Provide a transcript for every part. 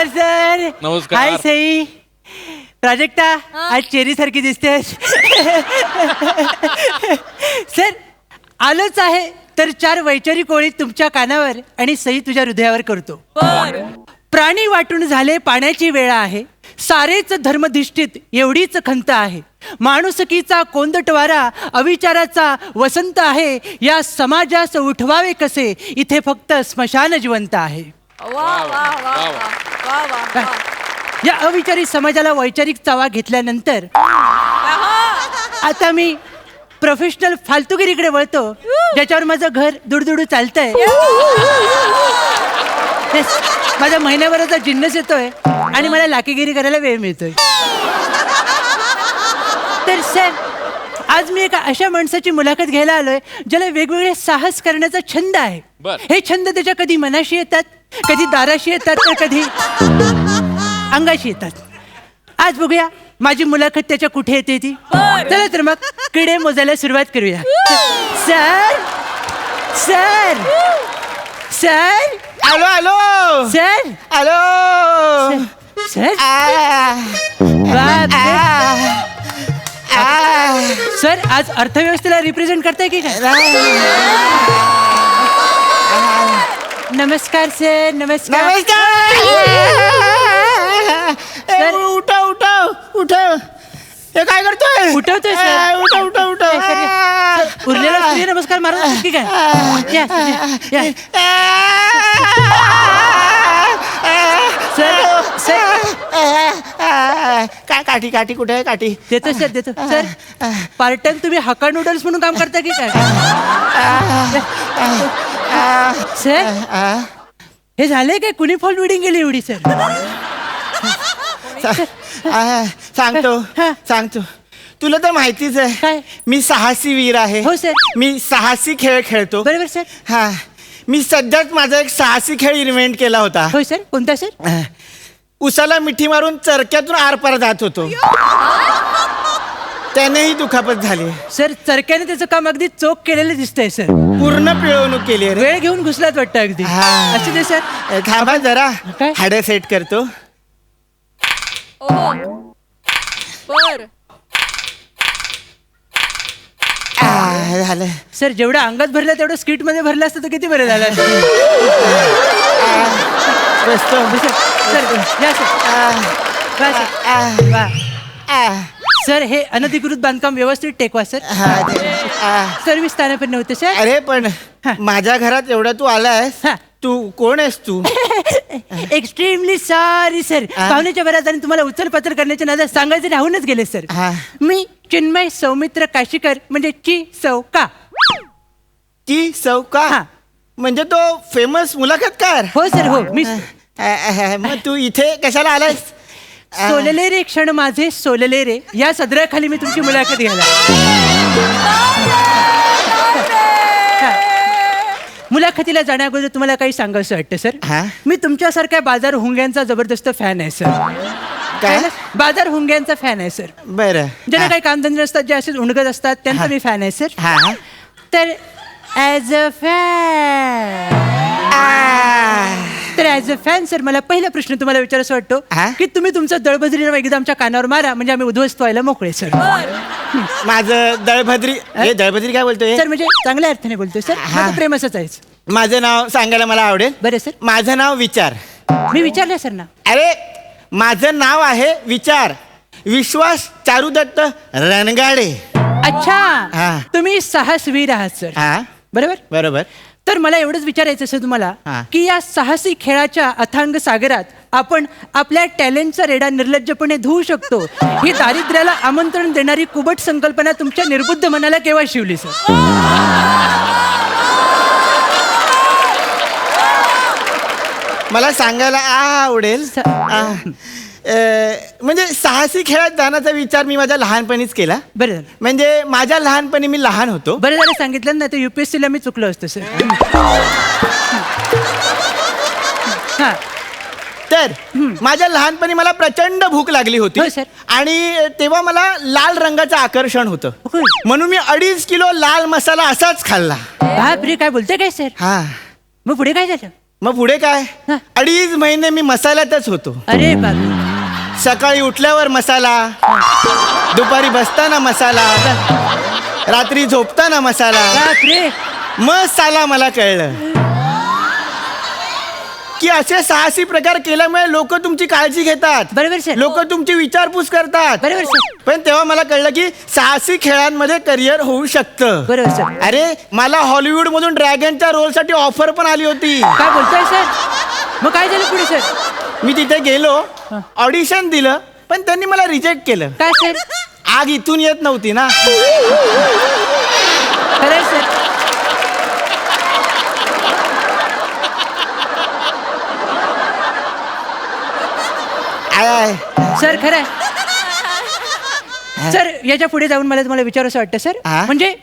नमस्कार सर. नमस्कार. हाय सई. प्राजक्ता आज चेरी सारखी दिसतेस. सर आलोच आहे तर चार वैचारिक ओळी तुमच्या कानावर आणि सई तुझ्या हृदयावर करतो. प्राणी वाटून झाले पाण्याची वेळा आहे. सारेच धर्मधिष्ठित एवढीच खंत आहे. माणुसकीचा कोंदटवारा अविचाराचा वसंत आहे. या समाजास उठवावे कसे? इथे फक्त स्मशान जिवंत आहे. वा वा वा वा वा वा. वा या अविचारी समाजाला वैचारिक चावा घेतल्यानंतर आता मी प्रोफेशनल फालतुगिरीकडे वळतो ज्याच्यावर माझं घर दुडदुडू चालतंय. तेच, माझा महिन्याभराचा जिन्नस येतोय आणि मला लाकीगिरी करायला वेळ मिळतोय. तर सर आज मी एका अशा माणसाची मुलाखत घ्यायला आलोय ज्याला वेगवेगळे साहस करण्याचा छंद आहे. हे छंद त्याच्या कधी मनाशी येतात? कधी दाराशी येतात तर कधी अंगाशी येतात. आज बघूया माझी मुलाखत त्याच्या कुठे येते ती? चला तर मग किडे मोजायला सुरुवात करूया. Sir sir sir. आलो आलो सर. आलो सर आ, बापरे. आ, सर आज अर्थव्यवस्थेला रिप्रेझेंट करताय की काय? नमस्कार सर नमस्कार. नमस्कार! उठा उठा उठा हे काय करतोय? उठवतोय, सर. उठा उठा उठा. काय करूया? उरलेला सूर्य नमस्कार मारत होतात की काय? या, या, या. सर सर काय काठी काठी कुठे आहे? काठी. देतो सर देतो. सर पार्ट टाइम तुम्ही हक्का नूडल्स म्हणून काम करता की काय? सर आ, हे झालंय काय? कुणी फॉल बिडिंग गेली एवढी सर? सा- आ, सांगतो हा. सांगतो. तुला तर माहितीच आहे काय? मी साहसी वीर आहे. हो, सर. मी साहसी खेळ खेळतो. बरोबर सर. हा. मी सध्याच माझा एक साहसी खेळ इन्व्हेंट केला होता. होय सर. कोणता सर? उसाला मिठी मारून चरक्यातून आरपार जात होतो. त्यानेही दुखापत झाली. सर चरक्याने त्याचं काम अगदी चोख केलेलं दिसतंय सर. पूर्ण पिळवणूक केली रे. वेळ घेऊन घुसलात वाटतं अगदी. हा. असं ते सर. थांबा जरा. काय? हाड सेट करतो. ओ. बर आह, झालं. सर जेवढं अंगात भरलं तेवढं स्किटमध्ये भरलं असतं तर किती बरं झालं असतं. बसतो. सर सर या सर. आह, वा, सर. आह, वा. आह, सर हे अनधिकृत बांधकाम व्यवस्थित टेकवा सर हा, ते. सर्व्हिस स्थानापन्न होते सर अरे पण. माझ्या घरात एवढा तू आलायस हा. तू कोण आहेस तू एक्स्ट्रीमली सॉरी सर हा? पाहुण्याच्या बऱ्याच आणि तुम्हाला उचलपत्र करण्याच्या नादात सांगायचं राहूनच गेले सर हा. मी चिन्मय सौमित्र काशीकर म्हणजे ची सौका ती चौका हा. म्हणजे तो फेमस मुलाखतकार हो सर हो मी मग तू इथे कशाला आलायस सोलले रे क्षण माझे सोलले रे. या सदराखाली मी तुमची मुलाखत घ्यायला. मुलाखतीला जाण्या अगोदर तुम्हाला काही सांगायचं वाटतं सर? हा? मी तुमच्यासारख्या बाजार हुंग्यांचा जबरदस्त फॅन आहे सर. काय? बाजार हुंग्यांचा फॅन आहे सर. बरं. ज्यांना. काही कामधंदे असतात जे असे उणगत असतात त्यांचा. मी फॅन आहे सर. हा. तर ॲज अ फॅन तर ॲज अ फॅन सर मला पहिला प्रश्न तुम्हाला विचारायचा वाटतो हा? की तुम्ही तुमचं दळबद्री नाव एकदा आमच्या कानावर मारा म्हणजे आम्ही उद्ध्वस्त व्हायला मोकळे सर माझं दळभद्री हे? दळभद्री काय बोलतोय? सर म्हणजे चांगल्या अर्थाने बोलतोय सर हा. माझं प्रेम असंच आहेच माझं नाव सांगायला मला आवडेल? बरं सर माझं नाव विचार. मी विचारलं सर ना. अरे माझं नाव आहे विचार. विश्वास चारुदत्त रणगाडे. हा. अच्छा तुम्ही साहसवीर आहात सर हा. बरोबर? बरोबर. तर मला एवढंच विचारायचं सर तुम्हाला हा. की या साहसी खेळाच्या अथांग सागरात आपण आपल्या टॅलेंटचा रेडा निर्लज्जपणे धुवू शकतो. ही दारिद्र्याला आमंत्रण देणारी कुबट संकल्पना तुमच्या निर्बुद्ध मनाला केव्हा शिवली सर? मला सांगायला आवडेल. स- आ, म्हणजे साहसी खेळात जाण्याचा विचार मी माझ्या लहानपणीच केला. बरं. झालं म्हणजे माझ्या लहानपणी मी लहान होतो. बरं झालं सांगितलं नाही तर युपीएससीला मी चुकलो असतो सर. हा. तर माझ्या लहानपणी मला प्रचंड भूक लागली होती हो, सर. आणि तेव्हा मला लाल रंगाचं आकर्षण होतं. होय. म्हणून मी अडीच किलो लाल मसाला असाच खाल्ला. बापरे काय बोलते काय सर? हा. मग पुढे काय झालं? मग पुढे काय? हा. अडीच महिने मी मसाल्यातच होतो. अरे बापरे. सकाळी उठल्यावर मसाला दुपारी बसताना मसाला रात्री झोपताना मसाला. बापरे मग साला मला कळलं. की असे साहसी प्रकार केल्यामुळे लोक तुमची काळजी घेतात. बरोबर सर. लोक तुमची विचारपूस करतात. बरोबर सर. पण तेव्हा मला कळलं की साहसी खेळांमध्ये करिअर होऊ शकतं. बरोबर सर. अरे मला हॉलिवूड मधून ड्रॅगनच्या रोलसाठी ऑफर पण आली होती. काय बोलताय सर? मग काय झालं पुढे सर? मी तिथे गेलो ऑडिशन दिलं पण त्यांनी मला रिजेक्ट केलं. काय सर आग इथून येत नव्हती ना. Sir I I. सर खरंय सर याच्यापुढे जाऊन मला तुम्हाला विचारावं वाटतं सर हा? म्हणजे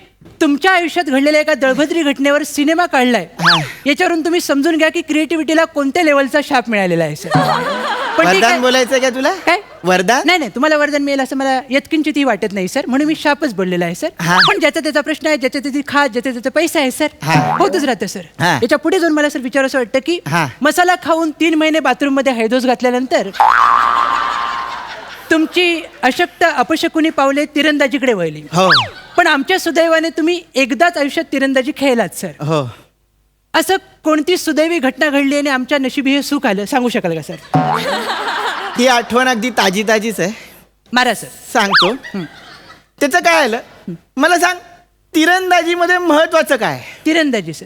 तुमच्या आयुष्यात घडलेल्या एका दळभद्री घटनेवर सिनेमा काढलाय हा. याच्यावरून तुम्ही समजून घ्या की क्रिएटिव्हिटीला कोणत्या लेवलचा शाप मिळालेला आहे सर पण ठीक वरदान आहे. बोलायचं का तुला काय वरदान नाही नाही तुम्हाला वरदान मिळेल असं मला यत्किंचितही वाटत नाही सर म्हणून मी शापच बोललेला आहे सर हा. पण ज्याचा त्याचा प्रश्न आहे ज्याच्या त्याची खास ज्याचा त्याचा पैसा आहे सर हा. होतच राहतं सर हा. याच्यापुढे जाऊन मला सर विचारावं वाटतं की हा. मसाला खाऊन तीन महिने बाथरूममध्ये हैदोस घातल्यानंतर तुमची अशक्त अपशकुनी पावले तिरंदाजीकडे वळली. हो. पण आमच्या सुदैवाने तुम्ही एकदाच आयुष्यात तिरंदाजी खेळलात सर. हो. असं कोणती सुदैवी घटना घडली आणि आमच्या नशिबी हे सुख आलं? सांगू शकाल का सर? ही आठवण अगदी ताजी ताजीच आहे. मारा सर. सांगतो. त्याचं काय आलं? मला सांग तिरंदाजीमध्ये महत्वाचं काय? तिरंदाजी सर.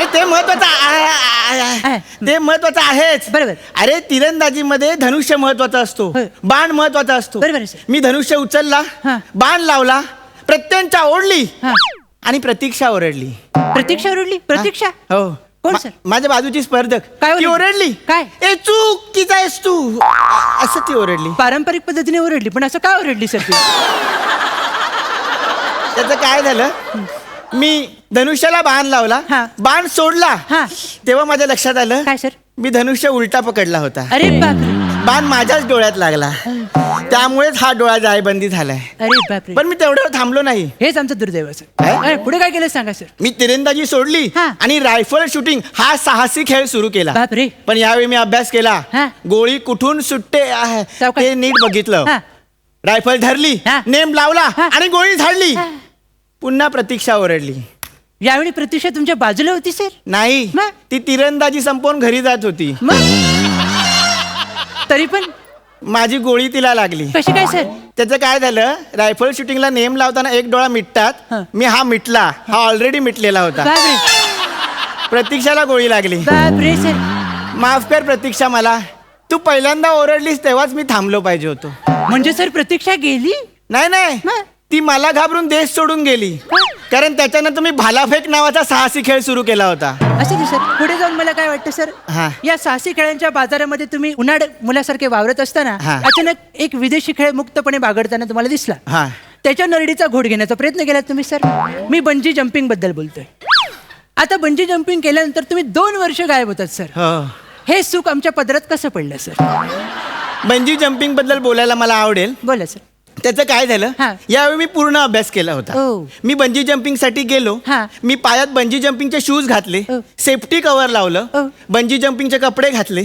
अरे ते महत्वाचं. ते महत्वाचं आहेच बरोबर. अरे तिरंदाजीमध्ये धनुष्य महत्त्वाचा असतो होय. बाण महत्त्वाचा असतो बरोबर आहे, सर. मी धनुष्य उचलला हा. बाण लावला प्रत्यंचा ओढली हा आणि प्रतीक्षा ओरडली प्रतीक्षा ओरडली प्रतीक्षा हो कोण, मा- सर? माझ्या बाजूची स्पर्धक काय ती ओरडली? ओरडली काय? ए चूक आहेस तू असं ती ओरडली पारंपरिक पद्धतीने ओरडली पण असं का ओरडली सर ती त्याचं काय झालं मी धनुष्याला बाण लावला हा. बाण सोडला हा. तेव्हा माझ्या लक्षात आलं काय सर मी धनुष्य उलटा पकडला होता अरे बापरे बाण माझ्याच डोळ्यात लागला त्यामुळेच हा डोळा जायबंदी झालाय अरे बापरे पण मी तेवढ्यावर थांबलो नाही हेच आमचं दुर्दैव सर काय? अरे, पुढे काय केलं सांगा सर मी तिरंदाजी सोडली हा. आणि रायफल शूटिंग हा साहसी खेळ सुरू केला बापरे पण यावेळी मी अभ्यास केला हा. गोळी कुठून सुटते आहे सावकाश. ते नीट बघितलं हा. रायफल धरली हा. नेम लावला हा. आणि गोळी झाडली हा. पुन्हा प्रतीक्षा ओरडली. यावेळी प्रतीक्षा तुमच्या बाजूला होती सर नाही मग? ती तिरंदाजी संपवून घरी जात होती. मग? तरी पण? माझी गोळी तिला लागली. कशी काय सर त्याचं काय झालं रायफल शूटिंगला नेम लावताना एक डोळा मिटतात. हा. मी हा मिटला हा ऑलरेडी मिटलेला होता. बापरे. प्रतीक्षाला गोळी लागली. बापरे सर माफ कर प्रतीक्षा मला. तू पहिल्यांदा ओरडलीस तेव्हाच मी थांबलो पाहिजे होतो. म्हणजे सर प्रतीक्षा गेली? नाही नाही. मग? ती मला घाबरून देश सोडून गेली. कारण त्याच्यानंतर मी भालाफेक नावाचा साहसी खेळ सुरू केला होता. असं सर पुढे जाऊन मला काय वाटतं सर? हा. या साहसी खेळांच्या बाजारामध्ये तुम्ही उन्हाळ मुलासारखे वावरत असताना हा. अचानक एक विदेशी खेळ मुक्तपणे बागडताना तुम्हाला दिसला. हा. त्याच्या नरडीचा घोट घेण्याचा प्रयत्न केलात तुम्ही सर? मी बंजी जम्पिंगबद्दल बोलतोय. आता बंजी जम्पिंग केल्यानंतर तुम्ही दोन वर्ष गायब होतात सर. हो. हे सुख आमच्या पदरात कसं पडलं सर? बंजी जम्पिंगबद्दल बोलायला मला आवडेल. बोला सर. त्याचं काय झालं हा. यावेळी मी पूर्ण अभ्यास केला होता ओ. मी बंजी जम्पिंगसाठी गेलो हा. मी पायात बंजी जम्पिंगचे शूज घातले ओ. सेफ्टी कव्हर लावलं ओ. बंजी जम्पिंगचे कपडे घातले.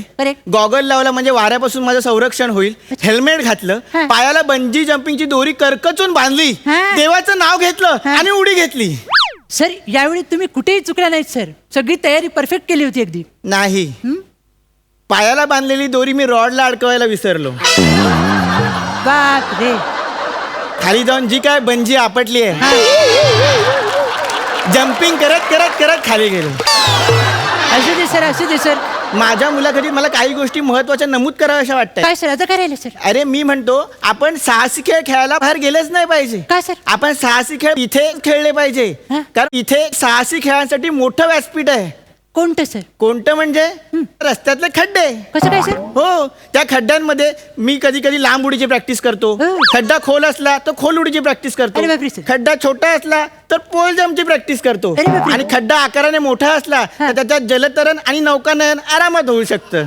गॉगल लावला म्हणजे वाऱ्यापासून माझं संरक्षण होईल हेल्मेट घातलं हा. पायाला बंजी जम्पिंगची दोरी करकचून बांधली हा. देवाचं नाव घेतलं हा. आणि उडी घेतली सर यावेळी तुम्ही कुठेही चुकला नाहीत सर सगळी तयारी परफेक्ट केली होती अगदी नाही हं? पायाला बांधलेली दोरी मी रॉडला अडकवायला विसरलो बाप रे खाली जाऊन जी काय बंजी आपटली आहे. जम्पिंग करत करत करत खाली गेलो. असू दे सर असू दे सर. माझ्या मुलाखतीत मला काही गोष्टी महत्त्वाच्या नमूद कराव्याशा वाटतात. काय सर आता राहिलं सर? अरे मी म्हणतो आपण साहसी खेळ खेळायला बाहेर गेलेच नाही पाहिजे. का सर? आपण साहसी खेळ इथे खेळले पाहिजे. हा? कारण इथे साहसी खेळांसाठी मोठं व्यासपीठ आहे. कोणतं सर? कोणतं म्हणजे? रस्त्यातले खड्डे. कसं काय सर? हो त्या खड्ड्यांमध्ये मी कधी कधी लांब उडीची प्रॅक्टिस करतो. हो. खड्डा खोल असला तर खोल उडीची प्रॅक्टिस करतो. अरे बापरे, सर. खड्डा छोटा असला तर पोल जमची प्रॅक्टिस करतो अरे बापरे. आणि खड्डा आकाराने मोठा असला. तर त्याच्यात जलतरण आणि नौकानयन आरामात होऊ शकतं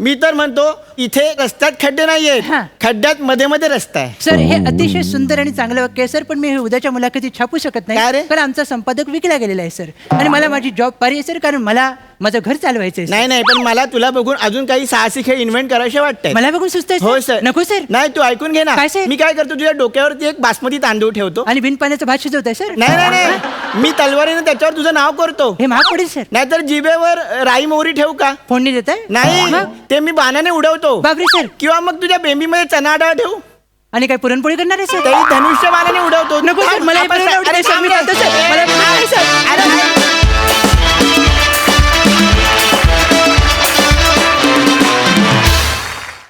मी तर म्हणतो इथे रस्त्यात खड्डे नाहीयेत हा. खड्ड्यात मध्ये मध्ये रस्ता आहे सर हे अतिशय सुंदर आणि चांगलं वाक्य आहे सर पण मी हे उद्याच्या मुलाखतीत छापू शकत नाही? कारण आमचा संपादक विकला गेलेला आहे सर आणि मला माझी जॉब पारी आहे सर कारण मला माझं घर चालवायचं नाही नाही पण मला तुला बघून अजून काही साहसी खेळ इन्व्हेंट करायचे वाटतंय. मला बघून सुचतंय हो सर नको सर नाही तू ऐकून घे ना. काय सर? मी काय करतो तुझ्या डोक्यावरती एक बासमती तांदूळ ठेवतो. आणि बिन पाण्याचं भात शिजवताय सर नाही नाही नाही. मी तलवारीने त्याच्यावर तुझं नाव करतो. हे महाग पडेल सर नाहीतर जिभेवर राई मोहरी ठेवू का? फोडणी देत आहे नाही ते मी बाणाने उडवतो. बापरे सर किंवा मग तुझ्या बेंबीमध्ये चना डाळ ठेवू. आणि काय पुरणपोळी करणार आहे सर तेही धनुष्य बाणाने उडवतो. नको सर मला हे आवडत नाही, सर मी सर. मला पुरण नाही, सर. अरे